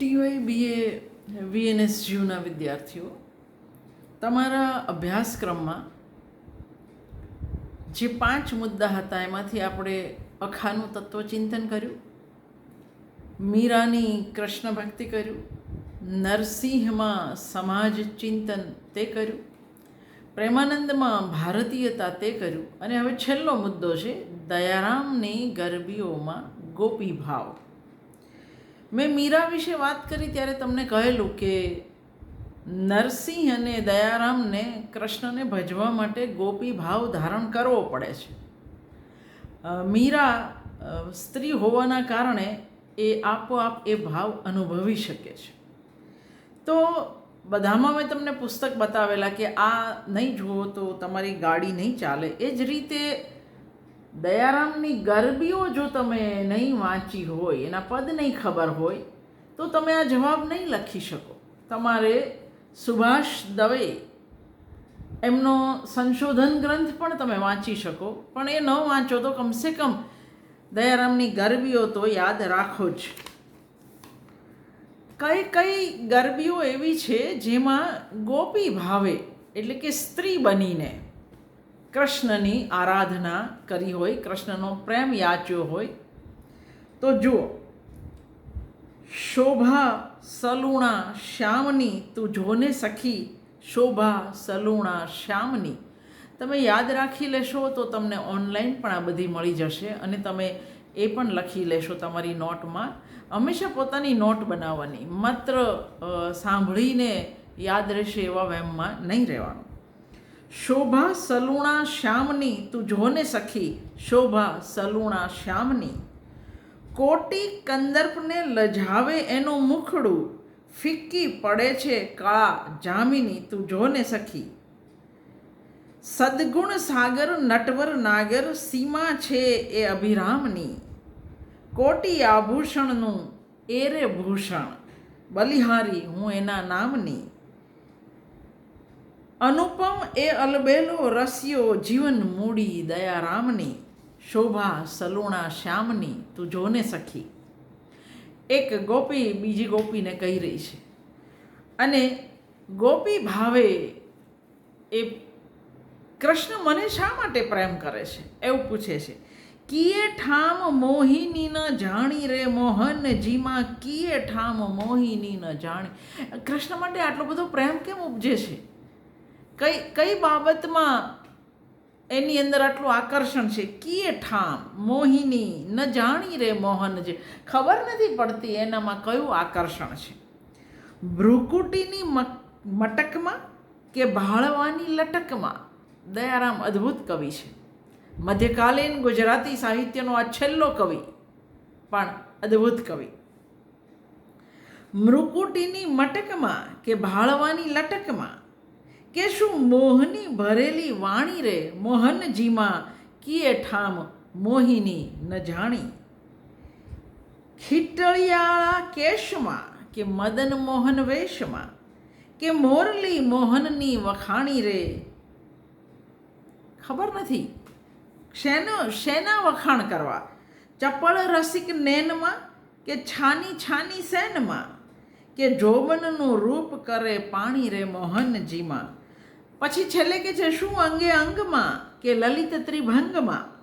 ટીવાય BA, વીએનએસયુના વિદ્યાર્થીઓ, તમારા અભ્યાસક્રમમાં જે પાંચ મુદ્દા હતા, એમાંથી આપણે અખાનું તત્વચિંતન કર્યું, મીરાની કૃષ્ણ ભક્તિ કર્યું, નરસિંહમાં સમાજ ચિંતન તે કર્યું, પ્રેમાનંદમાં ભારતીયતા તે કર્યું, અને હવે છેલ્લો મુદ્દો છે, દયારામની ગરબીઓમાં ગોપી ભાવ મેં મીરા વિશે વાત કરી ત્યારે તમને કહેલું કે નરસિંહ અને દયારામને કૃષ્ણને ભજવા માટે ગોપી ભાવ ધારણ કરવો પડે છે. મીરા સ્ત્રી હોવાના કારણે એ આપોઆપ એ ભાવ અનુભવી શકે છે. તો બધામાં મેં તમને પુસ્તક બતાવેલા કે આ નહીં જુઓ તો તમારી ગાડી નહીં ચાલે. એ જ રીતે દયારામની ગરબીઓ જો તમે નહીં વાંચી હોય, એના પદ નહીં ખબર હોય, તો તમે આ જવાબ નહીં લખી શકો. તમારે સુભાષ દવે એમનો સંશોધન ગ્રંથ પણ તમે વાંચી શકો. પણ એ ન વાંચો તો કમસે કમ દયારામની ગરબીઓ તો યાદ રાખો જ. કઈ કઈ ગરબીઓ એવી છે જેમાં ગોપી ભાવે, એટલે કે સ્ત્રી બનીને કૃષ્ણની આરાધના કરી હોય, કૃષ્ણનો પ્રેમ યાચ્યો હોય, તો જુઓ, શોભા સલુણા શ્યામની, તું જોને સખી, શોભા સલુણા શ્યામની. તમે યાદ રાખી લેશો તો તમને ઓનલાઈન પણ આ બધી મળી જશે અને તમે એ પણ લખી લેશો તમારી નોટમાં. હંમેશા પોતાની નોટ બનાવવાની, માત્ર સાંભળીને યાદ રહેશે એવા વહેમમાં નહીં રહેવાનું. શોભા સલુણા શ્યામની, તું જોને સખી, શોભા સલુણા શ્યામની. કોટી કંદર્પને લજાવે એનું મુખડું, ફિક્કી પડે છે કાળા જામિની, તું જોને સખી. સદગુણ સાગર, નટવર નાગર, સીમા છે એ અભિરામની. કોટી આભૂષણનું, એરે ભૂષણ, બલિહારી હું એના નામની. અનુપમ એ અલબેલો રસ્યો જીવન મૂડી દયારામની, શોભા સલુણા શ્યામની, તું જોને સખી. એક ગોપી બીજી ગોપીને કહી રહી છે. અને ગોપી ભાવે એ કૃષ્ણ મને શા માટે પ્રેમ કરે છે? એવું પૂછે છે. કિયે ઠામ મોહિની ન જાણી રે મોહન જીમાં કિયે ઠામ મોહિની ન જાણી. કૃષ્ણ માટે આટલો બધો પ્રેમ કેમ ઉપજે છે? કઈ કઈ બાબતમાં એની અંદર આટલું આકર્ષણ છે? કીએ ઠામ, મોહિની, ન જાણી રે મોહન જે. ખબર નથી પડતી એનામાં કયું આકર્ષણ છે? ભ્રુકુટીની મટકમાં કે ભાળવાની લટકમાં? દયારામ અદ્ભુત કવિ છે. મધ્યકાલીન ગુજરાતી સાહિત્યનો આ છેલ્લો કવિ, પણ અદ્ભુત કવિ. મૃકુટીની મટકમાં કે ભાળવાની લટકમાં? કે શું મોહની ભરેલી વાણી રે મોહનજીમાં? કીએ ઠામ મોહિની ન જાણી. ખીટળિયાળા કેશમાં કે મદન મોહન વેશમાં? કે મોરલી મોહનની વખાણી રે? ખબર નથી. શેનો, શેના વખાણ કરવા? ચપળ રસિક નેનમાં? કે છાની છાની સેનમાં? કે જોબનનું રૂપ કરે પાણી રે મોહનજીમાં? પછી છેલ્લે કે છે, શું અંગે અંગમાં કે લલિત ત્રિભંગમાં?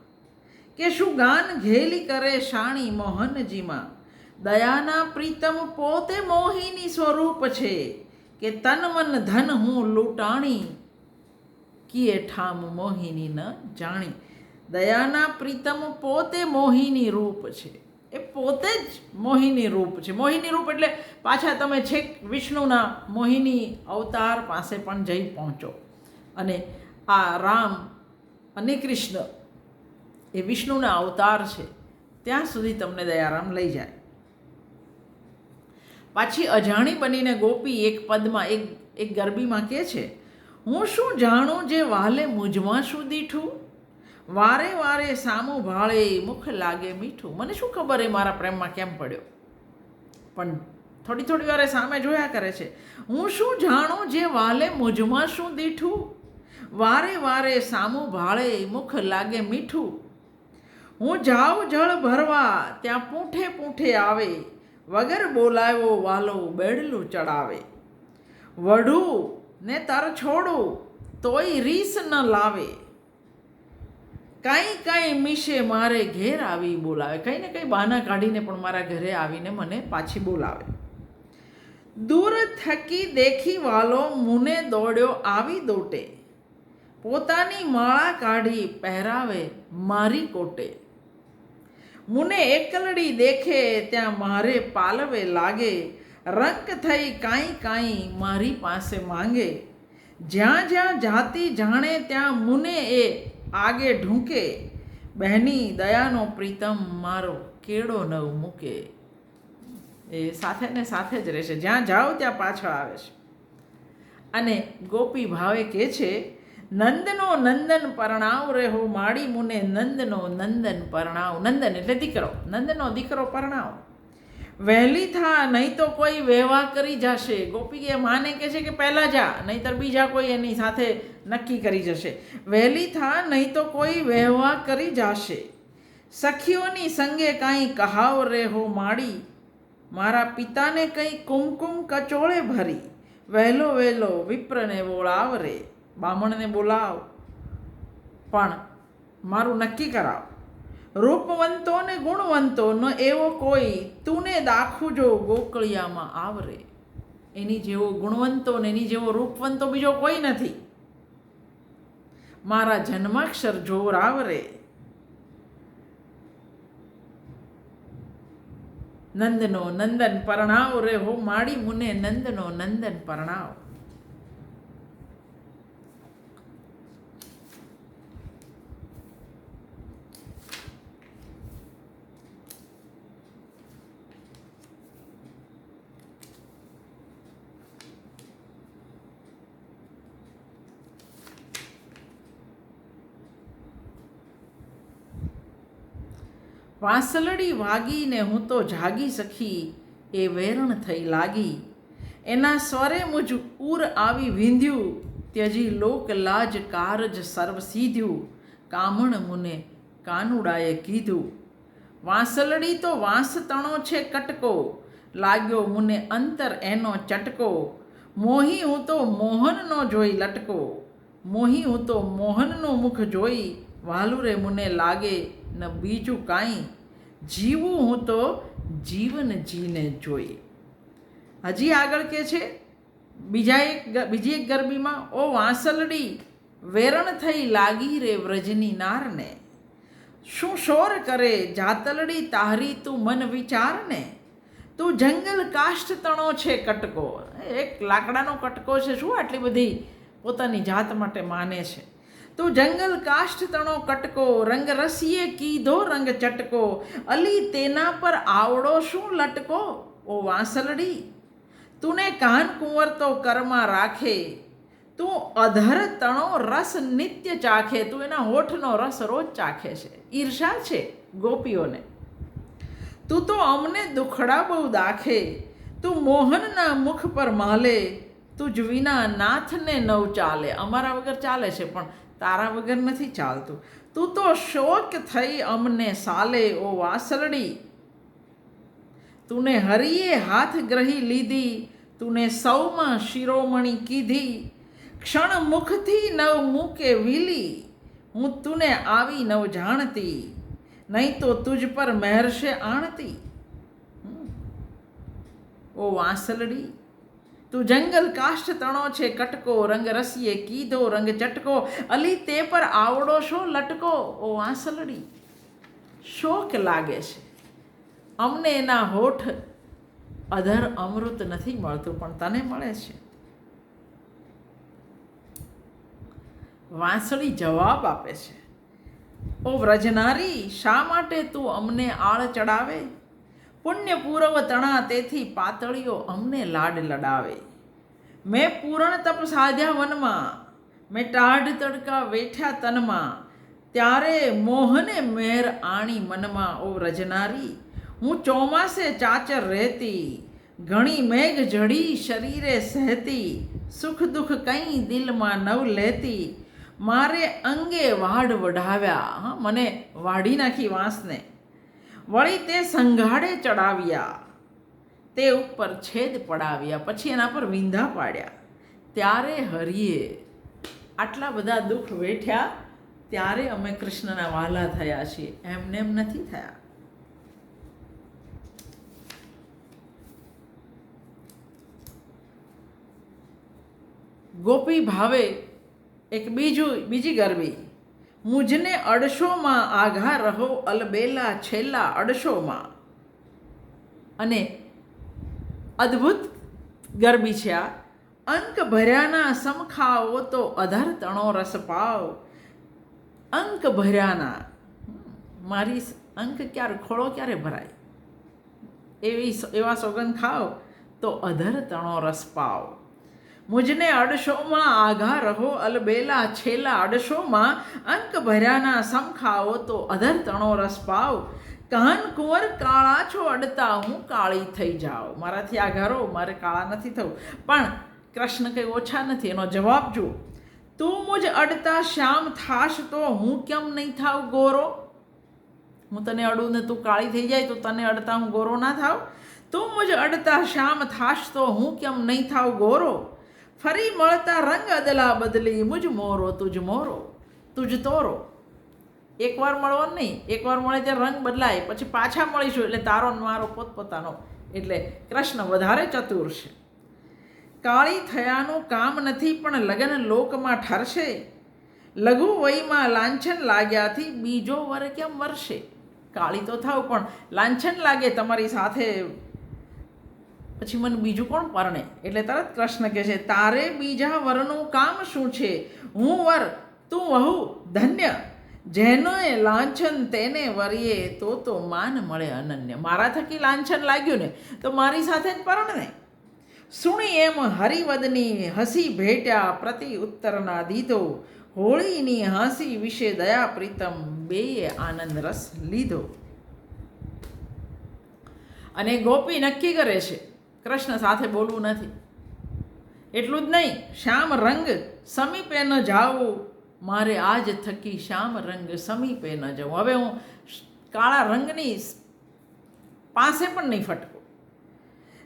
કે શું ગાન ઘેલી કરે શાણી મોહનજીમાં? દયાના પ્રીતમ પોતે મોહિની સ્વરૂપ છે, કે તન મન ધન હું લૂંટાણી? કીએ ઠામ મોહિની ન જાણી. દયાના પ્રીતમ પોતે મોહિની રૂપ છે. એ પોતે જ મોહિની રૂપ છે. મોહિની રૂપ એટલે પાછા તમે છેક વિષ્ણુના મોહિની અવતાર પાસે પણ જઈ પહોંચો. અને આ રામ અને કૃષ્ણ એ વિષ્ણુના અવતાર છે, ત્યાં સુધી તમને દયારામ લઈ જાય. પાછી અજાણી બનીને ગોપી એક પદમાં, એક એક ગરબીમાં કહે છે, હું શું જાણું જે વાલે મુજમાં શું દીઠું? વારે વારે સામું ભાળે મુખ લાગે મીઠું. મને શું ખબર એ મારા પ્રેમમાં કેમ પડ્યો? પણ થોડી થોડી વારે સામે જોયા કરે છે, હું શું જાણું જે વાલે મુજમાં શું દીઠું? વારે વારે સામું ભાળે મુખ લાગે મીઠું. હું જાઉં જળ ભરવા, ત્યાં પૂંઠે પૂંઠે આવે. વગર બોલાવ્યો વાલો બેડલું ચડાવે. વઢું ને તર છોડું, તોય રીસ ન લાવે. કાંઈ કાંઈ મિશે મારે ઘેર આવી બોલાવે. કંઈ ને કંઈ બહાના કાઢીને પણ મારા ઘરે આવીને મને પાછી બોલાવે. દૂર થકી દેખી વાલો મુને દોડ્યો આવી દોટે. પોતાની માળા કાઢી પહેરાવે મારી કોટે. મુને એકલડી દેખે ત્યાં મારે પાલવે લાગે. રંક થઈ કાંઈ કાંઈ મારી પાસે માંગે. જ્યાં જ્યાં જાતિ જાણે ત્યાં મુને એ આગે ઢૂંકે. બહેની દયાનો પ્રીતમ મારો કેળો નવ મૂકે. એ સાથે ને સાથે જ રહેશે. જ્યાં જાઓ ત્યાં પાછળ આવે છે. અને ગોપી ભાવે કહે છે નંદનો નંદન પરણાવ રહેવો માડી મુને નંદનો નંદન પરણાવ. નંદન એટલે દીકરો. નંદનો દીકરો પરણાવ. વહેલી થા નહીં તો કોઈ વહેવા કરી જશે. ગોપી એ માને કહે છે કે પહેલાં જા, નહીંતર બીજા કોઈ એની સાથે નક્કી કરી જશે. વહેલી થા નહીં તો કોઈ વહેવા કરી જશે. સખીઓની સંગે કાંઈ કહાવ રહેવો માડી. મારા પિતાને કંઈ કુમકુમ કચોળે ભરી. વહેલો વહેલો વિપ્રને વોળાવ રે. બામણને બોલાવ. પણ મારું નક્કી કરાવ. રૂપવંતો ને ગુણવંતો ન એવો કોઈ. તુને દાખું જો ગોકળિયામાં આવરે. એની જેવો ગુણવંતો ને એની જેવો રૂપવંતો બીજો કોઈ નથી. મારા જન્માક્ષર જોર આવરે. નંદનો નંદન પરણાવ રે હો માડી મુને નંદનો નંદન પરણાવ. વાંસલડી વાગીને હું તો જાગી સખી, એ વેરણ થઈ લાગી. એના સ્વરે મુજ ઉર આવી વિંધ્યું, ત્યજી લોક લાજ કારજ સર્વ સીધ્યું, કામણ મુને કાનુડાએ કીધું. વાંસલડી તો વાંસ તણો છે કટકો, લાગ્યો મુને અંતર એનો ચટકો. મોહી હું તો મોહનનો જોઈ લટકો, મોહી હું તો મોહનનું મુખ જોઈ, વાલુરે મુને લાગે ન બીજું કાંઈ. જીવું હું તો જીવન જીને જોઈએ હજી આગળ કે છે? બીજા એક બીજી એક ગરબીમાં, ઓ વાંસલડી, વેરણ થઈ લાગી રે વ્રજની નારને. શું શોર કરે જાતલડી તારી તું મન વિચારને? તું જંગલ કાષ્ઠ તણો છે કટકો. એક લાકડાનો કટકો છે. શું આટલી બધી પોતાની જાત માટે માને છે? તું જંગલ કાષ્ઠ તણો કટકો રંગ રસીએ કીધો રંગ ચટકો અલી તેના પર આવડો શું લટકો ઓ વાંસલડી તુને કાન કુંવર તો કરમાં રાખે તું અધર તણો રસ નિત્ય ચાખે તું એના હોઠનો રસ રોજ ચાખે છે ઈર્ષા છે ગોપીઓને તું તો અમને દુખડા બહુ દાખે તું મોહનના મુખ પર માલે તું જ વિના નાથને નવ ચાલે અમારા વગર ચાલે છે પણ તારા વગર નથી ચાલતું. તું તો શોક થઈ અમને સાલે ઓ વાસરડી. તુને હરિએ હાથ ગ્રહી લીધી, તુને સૌમાં શિરોમણી કીધી. ક્ષણ મુખથી નવ મૂકે વીલી, હું તુને આવી નવ જાણતી. નહીં તો તુજ પર મહેરશે આણતી. ઓ વાંસલડી તું જંગલ કાષ્ઠ તણો છે, કટકો રંગ રસીએ, કીધો રંગ ચટકો, અલી તે પર આવડો શો લટકો? ઓ વાંસલડી શોક લાગે છે. અમને એના હોઠ અધર અમૃત નથી મળતું, પણ તને મળે છે. વાંસળી જવાબ આપે છે. ઓ વ્રજનારી, શા માટે તું અમને આળ ચડાવે? પુણ્ય પૂરવ તણા તેથી પાતળીઓ અમને લાડ લડાવે. મેં પૂરણ તપ સાધ્યા વનમાં, મેં ટાઢ તડકા વેઠ્યા તનમાં, ત્યારે મોહને મેર આણી મનમાં ઓ રજનારી. હું ચોમાસે ચાચર રહેતી, ઘણી મેઘ જડી શરીરે સહેતી, સુખ દુઃખ કંઈ દિલમાં નવ લેતી. મારે અંગે વાડ વઢાવ્યા, હા, મને વાઢી નાખી વાંસને. વળી તે સંઘાડે ચડાવ્યા. તે ઉપર છેદ પડાવ્યા, પછી એના પર વિંધા પાડ્યા. ત્યારે હરિએ આટલા બધા દુઃખ વેઠ્યા, ત્યારે અમે કૃષ્ણના વાલા થયા છીએ. એમને એમ નથી થયા. ગોપી ભાવે એક બીજું, બીજી ગરબી. મુજને અડશોમાં આઘા રહો, અલબેલા છેલ્લા અડશોમાં. અને અદ્ભુત ગરબી છે આ. અંક ભર્યાના સમખાઓ તો અધર તણો રસ પાવ. અંક ભર્યાના મારી અંક ક્યારે ખોળો ક્યારે ભરાય? એવી એવા સોગંદ ખાઓ તો અધર તણો રસ પાવ. મુજને અડશોમાં આઘા રહો, અલબેલા છેલ્લા અડશોમાં અંક ભર્યાના સમખાઓ તો અધર તણો રસ પાવ. કાન કુંવર કાળા છો અડતા, હું કાળી થઈ જાઉં. મારાથી આઘારો મારે કાળા નથી થવું. પણ કૃષ્ણ કંઈ ઓછા નથી, એનો જવાબ જુઓ. તું મુજ અડતા શ્યામ થાશ તો હું કેમ નહીં થાવ ગોરો? હું તને અડું ને તું કાળી થઈ જાય, તો તને અડતા હું ગોરો ના થાવ તું મુજ અડતા શ્યામ થાશ તો હું કેમ નહીં થાવ ગોરો? ફરી મળતા રંગ અદલા બદલી, મુજ મોરો, તુજ મોરો, તુજ તોરો. એકવાર મળવો નહીં, એકવાર મળે ત્યારે રંગ બદલાય, પછી પાછા મળીશું એટલે તારો મારો પોતપોતાનો. એટલે કૃષ્ણ વધારે ચતુર છે. કાળી થયાનું કામ નથી, પણ લગ્ન લોકમાં ઠરશે. લઘુ વયમાં લાંછન લાગ્યાથી બીજો વર કેમ વરશે? કાળી તો થાવ પણ લાંછન લાગે તમારી સાથે પછી મને બીજું કોણ પરણે? એટલે તરત કૃષ્ણ કહે છે, તારે બીજા વરનું કામ શું છે? હું વર, તું વહુ, ધન્ય. જેનો લાંછન તેને વરીએ, તો તો માન મળે અનન્ય. મારા થકી લાંછન લાગ્યું ને, તો મારી સાથે જ પરણને સુણી એમ હરિવદની હસી ભેટ્યા પ્રતિ ઉત્તરના દીધો. હોળીની હાંસી વિશે દયા પ્રીતમ બેએ આનંદ રસ લીધો. અને ગોપી નક્કી કરે છે કૃષ્ણ સાથે બોલવું નથી. એટલું જ નહીં, શ્યામ રંગ સમીપે ન જાવું મારે આજ થકી શ્યામ રંગ સમીપે ન જવું હવે હું કાળા રંગની પાસે પણ નહીં ફટકું.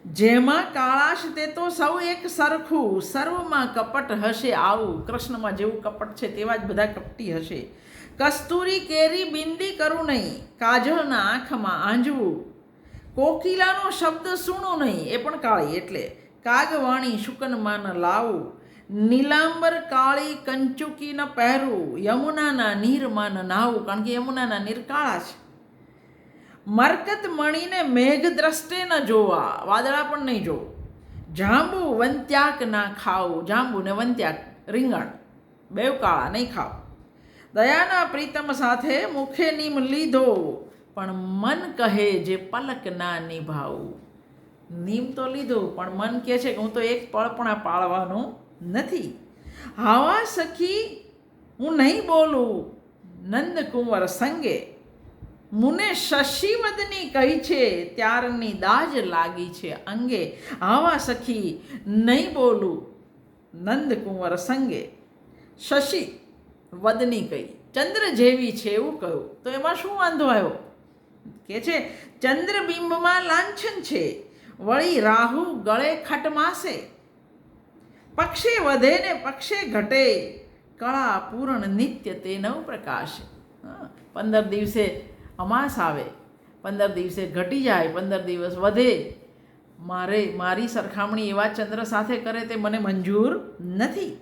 જેમાં કાળાશ તે તો સૌ એક સરખું, સર્વમાં કપટ હશે આવું. કૃષ્ણમાં જેવું કપટ છે તેવા જ બધા કપટી હશે. કસ્તુરી કેરી બિંદી કરું નહીં, કાજળના આંખમાં આંજવું. કોકિલાનો શબ્દ સુણો નહીં, એ પણ કાળી એટલે. કાગવાણી શુકનમાં લાવું, નીલાંબર કાળી કંચુકી ન પહેરવું યમુનાના નીરમાં ન નાવું, કારણ કે યમુનાના નીર કાળા છે. મરકત મણીને મેઘ દ્રષ્ટે ન જોવા, વાદળા પણ નહીં જોવું. જાંબુ વંત્યાક ના ખાવું, જાંબુ ને વંત્યાક રીંગણ, બેવ કાળા નહીં ખાવ. દયાના પ્રીતમ સાથે મુખે નીમ લીધો પણ મન કહે જે પલક ના નિભાવું. નીમ તો લીધું, પણ મન કહે છે કે હું તો એક પળ પણ પાળવાનું નથી. હાવા સખી, હું નહીં બોલું. નંદકુંવર સંગે, મુને શશિવદની કહી છે, ત્યારની દાજ લાગી છે અંગે. આવા સખી, નહીં બોલું. નંદકુંવર સંગે શશી વદની કહી, ચંદ્ર જેવી છે એવું કહ્યું. તો એમાં શું વાંધો આવ્યો? કે છે, ચંદ્રબિંબમાં લાંછન છે, વળી રાહુ ગળે ખટમાસે. પક્ષે વધે ને પક્ષે ઘટે, કળા પૂર્ણ નિત્ય તે નવ પ્રકાશ પંદર દિવસે અમાસ આવે, પંદર દિવસે ઘટી જાય, પંદર દિવસ વધે. મારે, મારી સરખામણી એવા ચંદ્ર સાથે કરે તે મને મંજૂર નથી.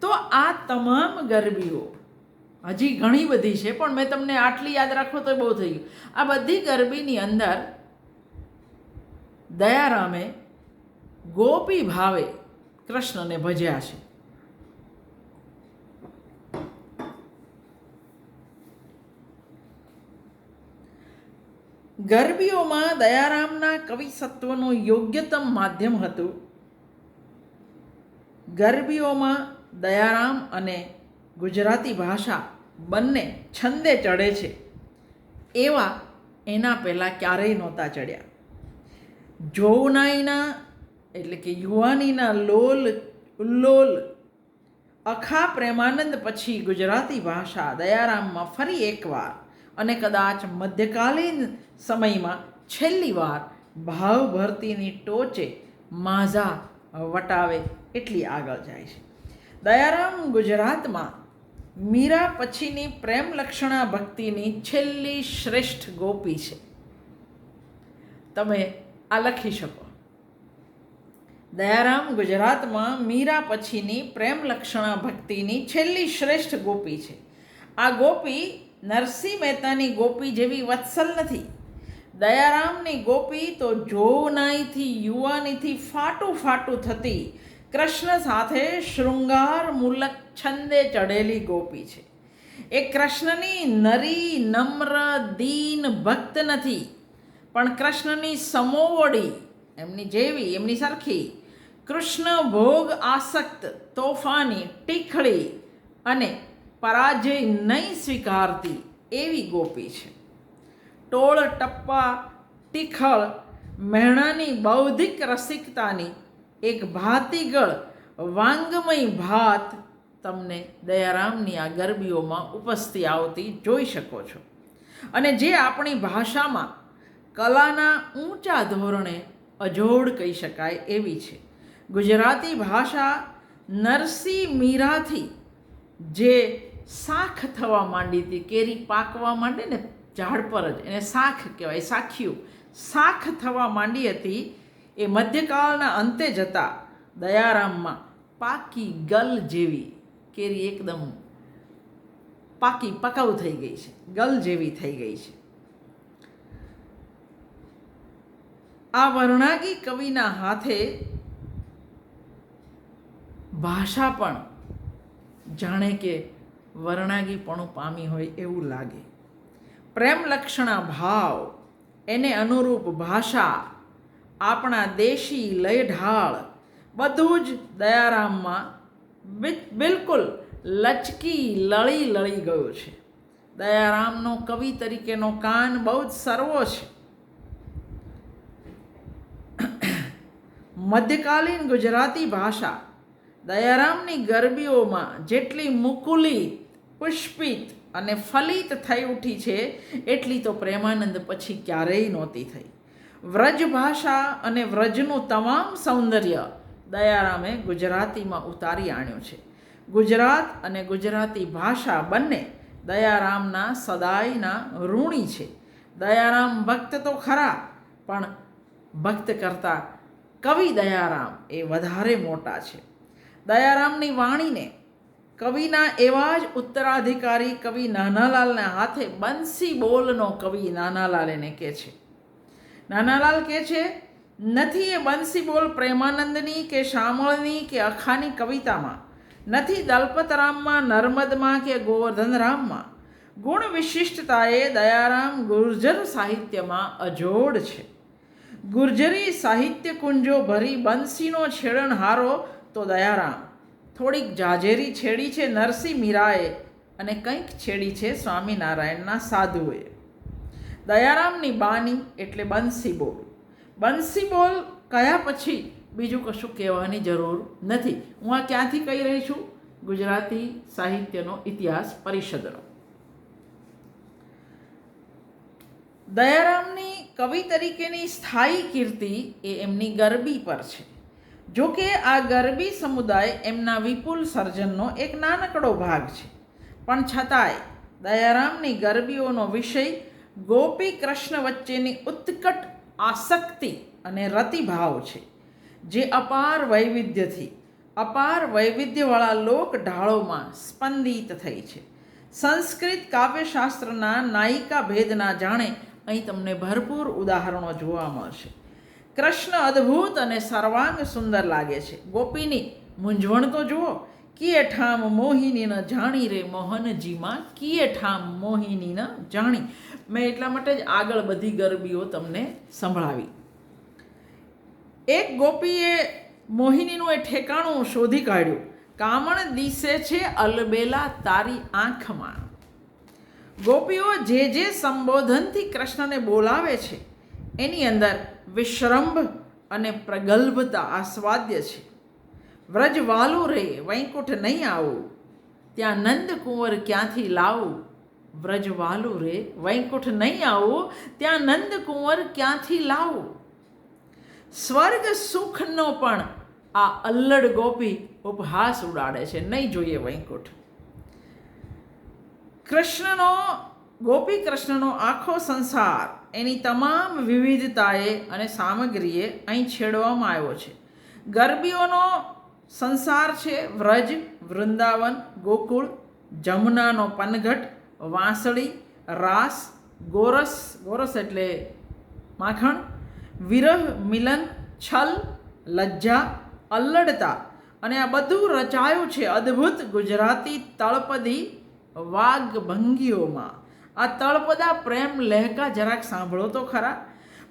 તો આ તમામ ગરબીઓ હજી ઘણી બધી છે, પણ મેં તમને આટલી યાદ રાખો તો બહુ થઈ ગયું. આ બધી ગરબીની અંદર દયારામે ગોપી ભાવે કૃષ્ણને ભજ્યા છે. ગરબીઓમાં દયારામના કવિસત્વનું યોગ્યતમ માધ્યમ હતું. ગરબીઓમાં દયારામ અને ગુજરાતી ભાષા બંને છંદે ચડે છે. એવા એના પહેલાં ક્યારેય નહોતા ચડ્યા. જોવનાઈના એટલે કે યુવાનીના લોલ, ઉલ્લોલ અખા પ્રેમાનંદ પછી ગુજરાતી ભાષા દયારામમાં ફરી એકવાર અને કદાચ મધ્યકાલીન સમયમાં છેલ્લી વાર ભાવ ભરતીની ટોચે માઝા વટાવે એટલી આગળ જાય છે. દયારામ ગુજરાતમાં મીરા પછીની પ્રેમ લક્ષણા ભક્તિની છેલ્લી શ્રેષ્ઠ ગોપી છે. તમે આ લખી શકો. દયારામ ગુજરાતમાં મીરા પછીની પ્રેમ લક્ષણા ભક્તિની છેલ્લી શ્રેષ્ઠ ગોપી છે. આ ગોપી નરસિંહ મહેતાની ગોપી જેવી વત્સલ નથી. દયારામની ગોપી તો જોવનાઈથી, યુવાનીથી ફાટું ફાટું થતી કૃષ્ણ સાથે શૃંગાર મૂલક છંદે ચઢેલી ગોપી છે. એ કૃષ્ણની નરી, નમ્ર, દીન ભક્ત નથી. પણ કૃષ્ણની સમોવડી, એમની જેવી, એમની સરખી, કૃષ્ણ ભોગ આસક્ત, તોફાની, ટીખળી અને પરાજય નહીં સ્વીકારતી એવી ગોપી છે. ટોળ ટપ્પા, ટીખળ મહેણાની બૌદ્ધિક રસિકતાની એક ભાતીગળ વાંગમય ભાત તમને દયારામની આ ગરબીઓમાં ઉપસ્થિત આવતી જોઈ શકો છો. અને જે આપણી ભાષામાં કલાના ઊંચા ધોરણે અજોડ કહી શકાય એવી છે. ગુજરાતી ભાષા નરસિંહ મીરાથી જે શાખ થવા માંડી હતી, કેરી પાકવા માંડે ને ઝાડ પર જ, એને શાખ કહેવાય, સાખિયું. શાખ થવા માંડી હતી એ મધ્યકાળના અંતે જતા દયારામમાં પાકી ગલ જેવી કેરી એકદમ પાકી પકાઉ થઈ ગઈ છે. ગલ જેવી થઈ ગઈ છે. આ વર્ણાગી કવિના હાથે ભાષા પણ જાણે કે વર્ણાગીપણું પામી હોય એવું લાગે. પ્રેમલક્ષણા ભાવ એને અનુરૂપ ભાષા આપણા દેશી લય ઢાળ બધું જ દયારામમાં બિલકુલ લચકી લળી લળી ગયો છે. દયારામનો કવિ તરીકેનો કાન બહુ જ સર્વો છે. મધ્યકાલીન ગુજરાતી ભાષા દયારામની ગરબીઓમાં જેટલી મુકુલિત પુષ્પિત અને ફલિત થઈ ઉઠી છે, એટલી તો પ્રેમાનંદ પછી ક્યારેય નહોતી થઈ. વ્રજ ભાષા અને વ્રજનું તમામ સૌંદર્ય દયારામે ગુજરાતીમાં ઉતારી આણ્યું છે. ગુજરાત અને ગુજરાતી ભાષા બંને દયારામના સદાયના ઋણી છે. દયારામ ભક્ત તો ખરા, પણ ભક્ત કરતાં કવિ દયારામ એ વધારે મોટા છે. દયારામની વાણીને કવિના એવા જ ઉત્તરાધિકારી કવિ નાનાલાલના હાથે બંસી બોલનો કવિ નાનાલાલ એને કહે છે. નાનાલાલ કહે છે, નથી એ બંસી બોલ પ્રેમાનંદની કે શામળની કે અખાની કવિતામાં? નથી દલપતરામમાં, નર્મદમાં કે ગોવર્ધનરામમાં? ગુણ વિશિષ્ટતાએ દયારામ ગુર્જર સાહિત્યમાં અજોડ છે. ગુર્જરી સાહિત્ય કુંજો ભરી બંસીનો છેડણહારો તો દયારામ. થોડીક જાજેરી છેડી છે નરસિંહ મીરાએ અને કંઈક છેડી છે સ્વામિનારાયણના સાધુએ દયારામની બાની એટલે બંસી બોલ. કયા પછી બીજું કશું કહેવાની જરૂર નથી. હું આ ક્યાંથી કહી રહી છું? ગુજરાતી સાહિત્યનો ઇતિહાસ પરિષદનો. દયારામની કવિ તરીકેની સ્થાયી કીર્તિ એ એમની ગરબી પર છે. જો કે આ ગરબી સમુદાય એમના વિપુલ સર્જનનો એક નાનકડો ભાગ છે. પણ છતાંય દયારામની ગરબીઓનો વિષય ગોપી કૃષ્ણ વચ્ચેની ઉત્કટ આસક્તિ અને રતિભાવ છે, જે અપાર વૈવિધ્યથી, અપાર વૈવિધ્યવાળા લોક ઢાળોમાં સ્પંદિત થઈ છે. સંસ્કૃત કાવ્યશાસ્ત્રના નાયિકા ભેદના જાણે અહીં તમને ભરપૂર ઉદાહરણો જોવા મળશે. કૃષ્ણ અદ્ભુત અને સર્વાંગ સુંદર લાગે છે. ગોપીની મૂંઝવણ તો જુઓ કિયે ઠામ મોહિની ન જાણી રે મોહનજીમાં કિયે ઠામ મોહિની ન જાણી. મેં એટલા માટે જ આગળ બધી ગરબીઓ તમને સંભળાવી. એક ગોપીએ મોહિનીનું એ ઠેકાણું શોધી કાઢ્યું. કામણ દિશે છે અલબેલા તારી આંખમાં. ગોપીઓ જે જે સંબોધનથી કૃષ્ણને બોલાવે છે, એની અંદર વિશ્રંભ અને પ્રગલ્ભતા આસ્વાદ્ય છે. વ્રજ વાલું રે વૈકુંઠ નહીં આવું. ત્યાં નંદ કુંવર ક્યાંથી લાવું? વ્રજવાલું રે, વૈકુંઠ નહીં આવું, ત્યાં નંદકુંવર ક્યાંથી લાવું? સ્વર્ગ સુખનો પણ આ અલ્લડ ગોપી ઉપહાસ ઉડાડે છે, નહીં જોઈએ વૈકુંઠ. કૃષ્ણનો, ગોપી કૃષ્ણનો આખો સંસાર એની તમામ વિવિધતાએ અને સામગ્રીએ અહીં છેડવામાં આવ્યો છે. ગરબીઓનો સંસાર છે, વ્રજ, વૃંદાવન, ગોકુળ, જમુનાનો પનઘટ વાંસળી, રાસ, ગોરસ ગોરસ એટલે માખણ, વિરહ, મિલન, છલ, લજ્જા, અલ્લડતા. અને આ બધું રચાયું છે અદ્ભુત ગુજરાતી તળપદી વાઘભંગીઓમાં. આ તળપદા પ્રેમ લહેકા જરાક સાંભળો તો ખરા.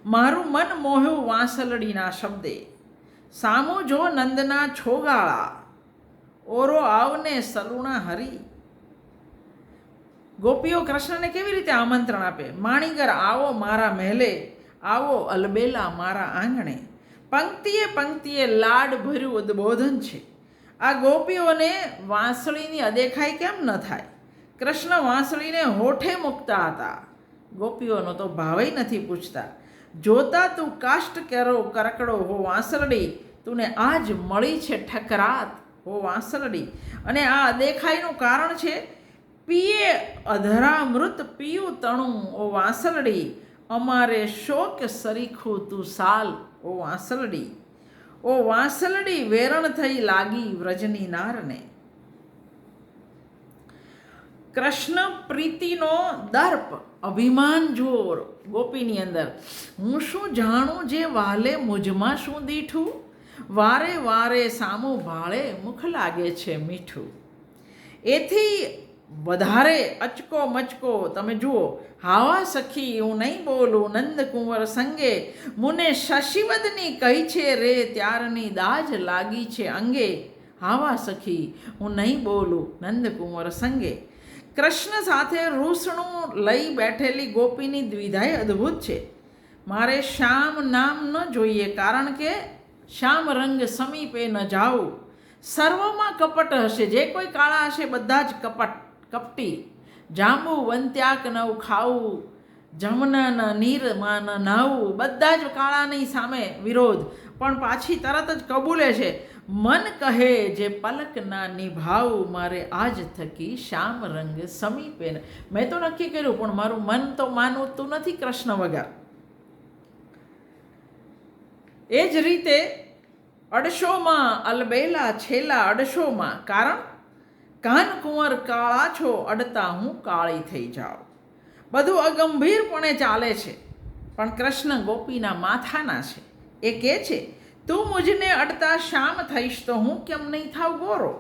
મારું મન મોહ્યું વાંસલડીના શબ્દે. સામો જો નંદના છોગાળા. ઓરો આવને સલુણા હરી. ગોપીઓ કૃષ્ણને કેવી રીતે આમંત્રણ આપે? માણીગર, આવો મારા મહેલે, આવો અલબેલા મારા આંગણે. પંક્તિએ પંક્તિએ લાડ ભર્યું ઉદ્બોધન છે. આ ગોપીઓને વાંસળીની અદેખાઈ કેમ ન થાય? કૃષ્ણ વાંસળીને હોઠે મૂકતા હતા. ગોપીઓનો તો ભાવે નથી પૂછતા. જોતા તું કાષ્ટ કરો કરકડો હો વાંસરડી તુને આજ મળી છે ઠકરાત હો વાંસરડી અને આ અદેખાઈનું કારણ છે પીએ, અધરામૃત પીયું તણું, ઓ વાંસલડી. અમારે શોક સરીખું તું સાલ, ઓ વાંસલડી. ઓ વાંસલડી વેરણ થઈ લાગી વ્રજની નારને. કૃષ્ણ પ્રીતિનો દર્પ, અભિમાન જોર. ગોપીની અંદર, હું શું જાણું જે વાલે મુજમાં શું દીઠું? વારે વારે સામું ભાળે મુખ લાગે છે મીઠું. એથી વધારે અચકો મચકો, તમે જુઓ, હાવા સખી હું નહીં બોલું નંદકુંવર સંગે, મુને શશિવદની કહી છે રે, ત્યારની દાજ લાગી છે અંગે. હાવા સખી હું નહીં બોલું નંદકુંવર સંગે. કૃષ્ણ સાથે રૂસણું લઈ બેઠેલી ગોપીની દ્વિધાય અદ્ભુત છે. મારે શ્યામ નામ ન જોઈએ કારણ કે શ્યામ રંગ સમીપે ન જાવું સર્વમાં કપટ હશે, જે કોઈ કાળા હશે, બધા જ કપટ. કપટી. જાંબુ, વંત્યાક, નવ ખાવું જમનાના નીરમાં ન નાહવું બધા જ કાળાની સામે વિરોધ. પણ પાછી તરત જ કબૂલે છે, મન કહે જે પલકના નિભાવ મારે આજ થકી શ્યામ રંગ સમીપે મેં તો નક્કી કર્યું, પણ મારું મન તો માનતું નથી કૃષ્ણ વગર. એ જ રીતે અડશોમાં અલબેલા છેલ્લા અડશોમાં, કારણ કાન કુંવર કાળા છો અડતા હું કાળી થઈ જાઉં. બધું અગંભીરપણે ચાલે છે, પણ કૃષ્ણ ગોપીના માથાના છે. એ કહે છે, તું મુજને અડતા શામ થઈશ તો હું કેમ નહીં થાવ ગોરો?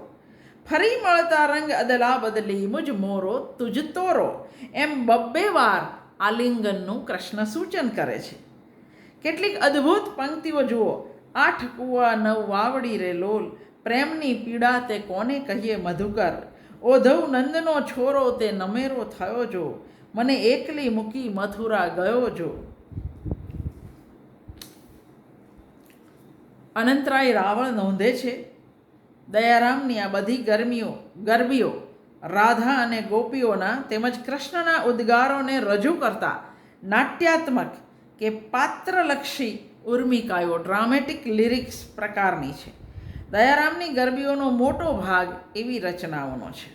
ફરી મળતા રંગ અદલા બદલી મુજ મોરો તુજ તોરો. એમ બબ્બે વાર આલિંગનનું કૃષ્ણ સૂચન કરે છે. કેટલીક અદ્ભુત પંક્તિઓ જુઓ. આઠ કુવા, નવ વાવડી રે લોલ પ્રેમની પીડા તે કોને કહીએ મધુકર? ઓધવ નંદનો છોરો તે નમેરો થયો જો, મને એકલી મૂકી મથુરા ગયો જો. અનંતરાય રાવણ નોંધે છે, દયારામની આ બધી ગરમીઓ, ગરબીઓ, રાધા અને ગોપીઓના તેમજ કૃષ્ણના ઉદ્ગારોને રજૂ કરતા નાટ્યાત્મક કે પાત્રલક્ષી ઉર્મિકાઓ ડ્રામેટિક લિરિક્સ પ્રકારની છે. દયારામની ગરબીઓનો મોટો ભાગ એવી રચનાઓનો છે.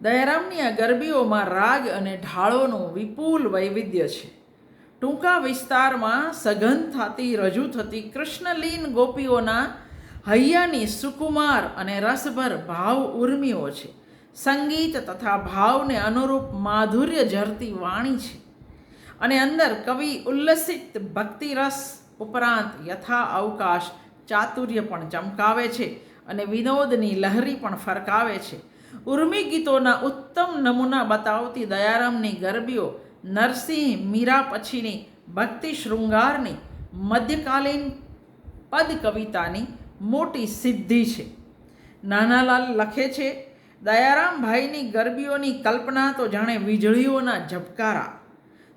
દયારામની આ ગરબીઓમાં રાગ અને ઢાળોનું વિપુલ વૈવિધ્ય છે. ટૂંકા વિસ્તારમાં સઘન થતી, રજૂ થતી કૃષ્ણલીન ગોપીઓના હૈયાની સુકુમાર અને રસભર ભાવ ઉર્મિઓ છે. સંગીત તથા ભાવને અનુરૂપ માધુર્ય ઝરતી વાણી છે. અને અંદર કવિ ઉલ્લસિત ભક્તિરસ ઉપરાંત યથા અવકાશ ચાતુર્ય પણ ચમકાવે છે અને વિનોદની લહેરી પણ ફરકાવે છે. ઉર્મી ગીતોના ઉત્તમ નમૂના બતાવતી દયારામની ગરબીઓ નરસિંહ મીરા પછીની ભક્તિ શૃંગારની મધ્યકાલીન પદ કવિતાની મોટી સિદ્ધિ છે. નાનાલાલ લખે છે દયારામભાઈની ગરબીઓની કલ્પના તો જાણે વીજળીઓના ઝબકારા.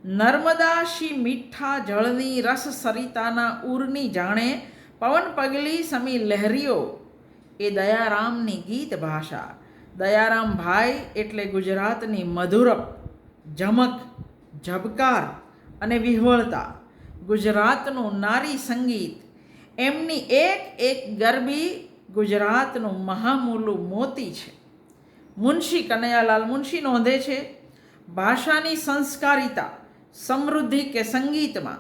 નર્મદા શી મીઠા જળની રસ સરિતાના ઉરની જાણે પવન પગલી સમી લહેરીઓ. એ દયારામની ગીત ભાષા. દયારામ ભાઈ એટલે ગુજરાતની મધુરપ, જમક, ઝબકાર અને વિહવળતા. ગુજરાતનું નારી સંગીત. એમની એક એક ગરબી ગુજરાતનું મહામૂલું મોતી છે. મુનશી કનૈયાલાલ મુનશી નોંધે છે, ભાષાની સંસ્કારિતા, સમૃદ્ધિ કે સંગીતમાં,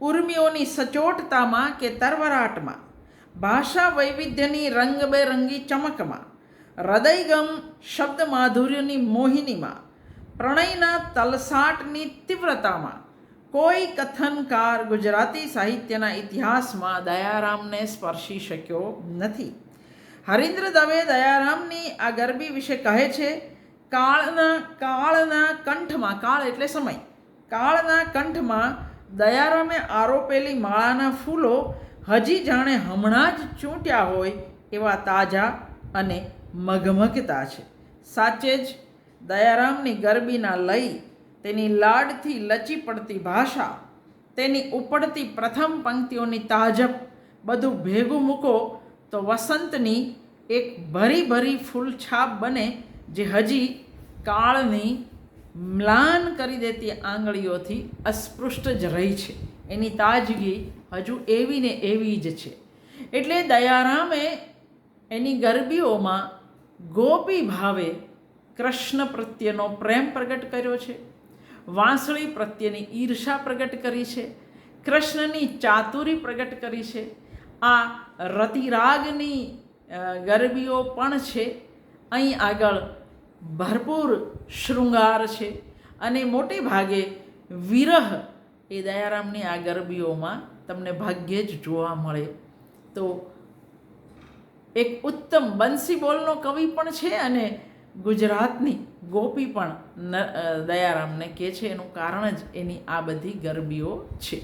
ઉર્મિઓની સચોટતામાં કે તરવરાટમાં, ભાષા વૈવિધ્યની રંગબેરંગી ચમકમાં, હૃદયગમ શબ્દ માધુર્યની મોહિનીમાં, પ્રણયના તલસાટની તીવ્રતામાં, કોઈ કથનકાર ગુજરાતી સાહિત્યના ઇતિહાસમાં દયારામને સ્પર્શી શક્યો નથી. હરીન્દ્ર દવે દયારામની આ ગરબી વિશે કહે છે, કાળના કાળના કંઠમાં, કાળ એટલે સમય, કાળના કંઠમાં દયારામે આરોપેલી માળાના ફૂલો હજી જાણે હમણાં જ ચૂંટ્યા હોય એવા તાજા અને મગમગતા છે. સાચે જ દયારામની ગરબીના લઈ તેની લાડથી લચી પડતી ભાષા, તેની ઉપડતી પ્રથમ પંક્તિઓની તાજપ, બધું ભેગું મૂકો તો વસંતની એક ભરી ભરી ફૂલછાપ બને જે હજી કાળની મ્લાન કરી દેતી આંગળીઓથી અસ્પૃષ્ટ જ રહી છે. એની તાજગી હજુ એવી ને એવી જ છે. એટલે દયારામે એની ગરબીઓમાં ગોપી ભાવે કૃષ્ણ પ્રત્યેનો પ્રેમ પ્રગટ કર્યો છે. વાંસળી પ્રત્યેની ઈર્ષા પ્રગટ કરી છે. કૃષ્ણની ચાતુરી પ્રગટ કરી છે. આ રતિરાગની ગરબીઓ પણ છે. અહીં આગળ ભરપૂર શૃંગાર છે અને મોટે ભાગે વિરહ એ દયારામની આ ગરબીઓમાં તમને ભાગ્યે જ જોવા મળે. તો એક ઉત્તમ બંસી બોલનો કવિ પણ છે અને ગુજરાતની ગોપી પણ દયારામને કહે છે. એનું કારણ જ એની આ બધી ગરબીઓ છે.